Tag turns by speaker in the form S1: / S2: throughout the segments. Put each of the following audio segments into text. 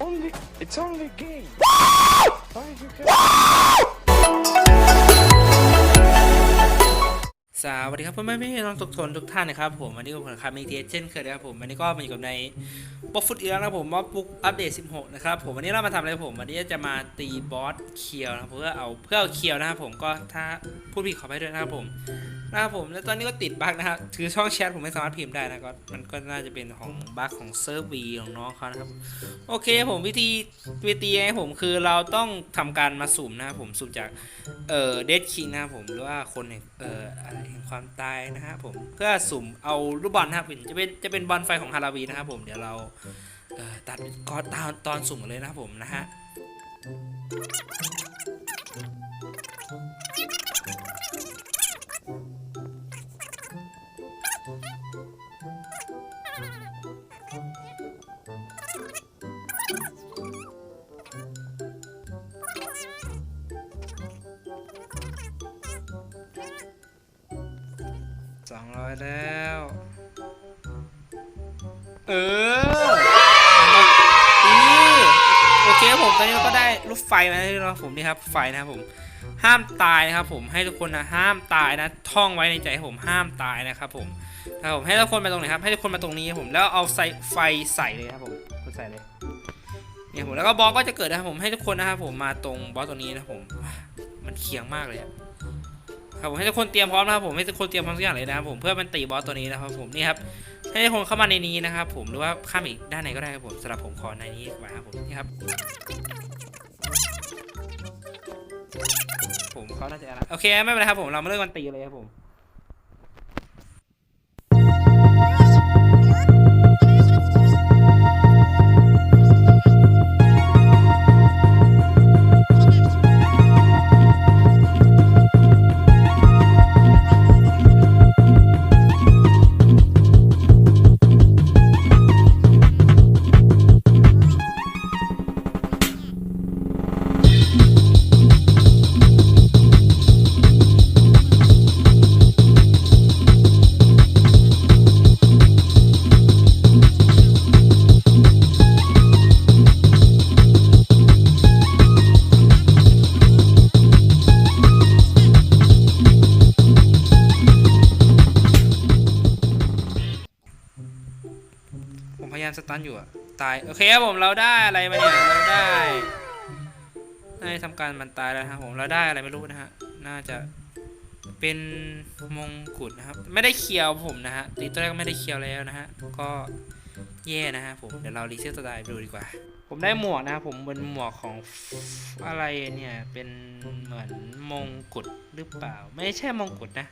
S1: Only, it's only a game. Why you can...
S2: สวัสดีครับพ่อแม่พี่น้องทุกคนทุกท่านนะครับผมวันนี้ผมคาร์มีเทสเช่นเคยนะครับผมวันนี้ก็มาอยู่กับในบ็อกฟุตอีกแล้วนะผมว่าบุ๊กอัปเดต 16 นะครับผมวันนี้เรามาทำอะไรผมวันนี้จะมาตีบอสเคียวนะเพื่อเอาเพื่อเอาเคียวนะครับผมก็ถ้าพูดผิดขอไปด้วยนะครับผม นะครับผมแล้วตอนนี้ก็ติดบั๊กนะครับคือช่องแชทผมไม่สามารถพิมพ์ได้นะก็มันก็น่าจะเป็นของบั๊กของเซิร์ฟวีของน้องเขานะครับโอเคผมวิธีวิธีให้ผมคือเราต้องทำการมาสุ่มนะครับผมสุ่มจากเอ่อเดดคิงนะครับผมหรือว่าคนเอ่ออะไรแห่งความตายนะครับผมเพื่อสุ่มเอาลูกบอลนะครับจะเป็นจะเป็นบอลไฟของฮาราวีนะครับผมเดี๋ยวเราเอ่อตัดก็ตอนตอนสุ่มกันเลยนะครับผมนะฮะ สองร้อยแล้ว เออโอเคผมตอนนี้เราก็ได้ลูกไฟมาแล้วนะผมนี่ครับไฟนะครับผมห้ามตายนะครับผมให้ทุกคนนะห้ามตายนะท่องไว้ในใจผมห้ามตายนะครับผมครับผมให้ทุกคนมาตรงไหนครับให้ทุกคนมาตรงนี้ครับผมแล้วเอาใส่ไฟใส่เลยครับผมใส่เลยเนี่ยผมแล้วก็บอสก็จะเกิดนะครับผมให้ทุกคนนะครับผมมาตรงบอสตรงนี้นะผมมันเคียงมากเลยอะ ครับผมให้ทุกคนเตรียมพร้อมนะครับผมให้ทุกคนเตรียมพร้อมทุกอย่างเลยนะครับผมเพื่อมันตีบอสตัวนี้นะครับผมนี่ครับให้ทุกคนเข้ามาในนี้นะครับผมหรือว่าข้ามอีกด้านไหนก็ได้ครับผมสำหรับผมขอในนี้ดีกว่าครับผมนี่ครับ ผมเขาน่าจะอะไรโอเคไม่เป็นไรครับผมเรามาเริ่มกันตีเลยครับผม สตันอยู่อะตาย โอเคครับผมเราได้อะไรมาเนี่ยเราได้ได้ทำการมันตายแล้วนะครับผมเราได้อะไรไม่รู้นะฮะน่าจะเป็นมงกุฎนะครับ ไม่ได้เคียวผมนะฮะตีตัวแรกก็ไม่ได้เคียวแล้วนะฮะก็ แย่นะฮะผม เดี๋ยวเรารีเซ็ตสไตล์ดูดีกว่า ผมได้หมวกนะครับผมเป็นหมวกของอะไรเนี่ย เป็นเหมือนมงกุฎหรือเปล่า ไม่ใช่มงกุฎนะ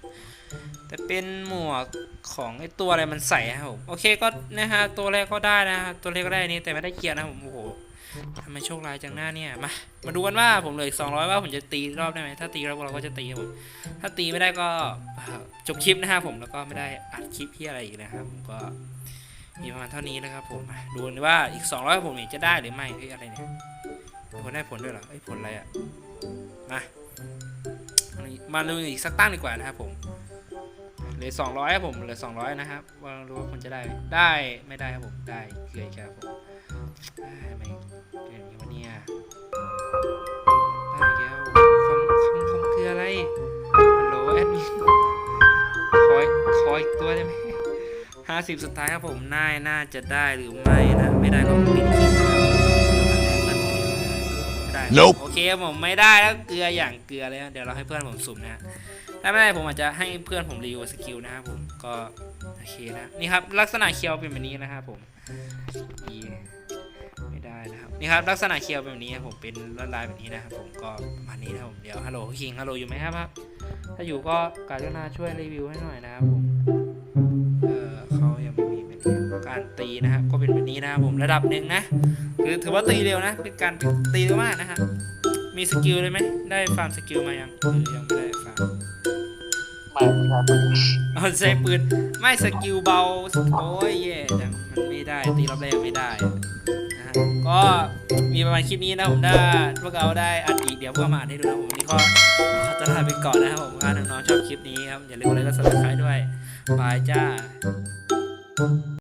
S2: แต่เป็นหมวกของไอตัวอะไรมันใส่ครับผมโอเคก็นะฮะตัวแรกก็ได้นะฮะตัวแรกก็ได้นนี้แต่ไม่ได้เกียร์นะผมโอ้โหทำไมโชคร้ายจังหน้าเนี่ยมามาดูกันว่าผมเหลืออีก200 ว่าผมจะตีรอบได้ไหมถ้าตีรอบเราก็จะตีครับผมถ้าตีไม่ได้ก็จบคลิปนะครับผมแล้วก็ไม่ได้อัดคลิปที่อะไรอีกนะครับผมก็ มีประมาณเท่านี้นะครับผมดูว่าอีก 200ผมเนี่ยจะได้หรือไม่เฮ้ยอะไรเนี่ยผลได้ผลด้วยเหรอเอ้ยผลอะไรอะมามาดูอีกสักตั้งดีกว่านะครับผมเหลือสองร้อยครับผมเหลือสองร้อยนะครับว่ารู้ว่าคนจะได้ได้ไม่ได้ครับผมได้เกลืออีกครับผมได้ไหมเกลืออย่างนี้วะเนี่ยได้อีกแล้วคำคำคำคืออะไรฮัลโหลแอดมินขอขออีกตัวได้ไหม ห้าสิบสุดท้ายครับผมน่าน่าจะได้หรือไม่นะ ไม่ได้ก็ปิดคลิปนะครับไม่ได้
S3: Nope
S2: โอเคครับผมไม่ได้แล้วเกลืออย่างเกลือเลยนะเดี๋ยวเราให้เพื่อนผมสุ่มนะฮะถ้าไม่ได้ผมอาจจะให้เพื่อนผมรีวิวสกิลนะครับผมก็โอเคนะนี่ครับลักษณะเคียวเป็นแบบนี้นะครับผมนี่ไม่ได้นะครับนี่ครับลักษณะเคียวเป็นแบบนี้ครับผมเป็นลวดลายแบบนี้นะครับผมก็ประมาณนี้นะครับผมเดี๋ยวฮัลโหลคิงฮัลโหลอยู่ไหมครับครับถ้าอยู่ก็การุณาช่วยรีวิวให้หน่อยนะครับผม ตีนะครับก็เป็นแบบนี้นะครับผมระดับหนึ่งนะคือถือว่าตีเร็วนะ เป็นการตีเร็วมากนะฮะมีสกิลเลยไหมได้ฟาร์มสกิลมายังหรือยังไม่ได้ฟาร์ม
S4: ไม่ครับ
S2: เอาใช้ปืนไม่สกิลเบาโอ้ยแย่จังมันไม่ได้ตีรอบแรกไม่ได้นะฮะก็มีประมาณคลิปนี้นะผมได้พวกเราได้อัดอีกเดี๋ยวพวกมาอัดให้ดูนะผมนี่ก็ขอตลาไปก่อนนะครับผมถ้าน้องๆชอบคลิปนี้ครับอย่าลืมกดไลค์กดซับสไครต์ด้วยบายจ้า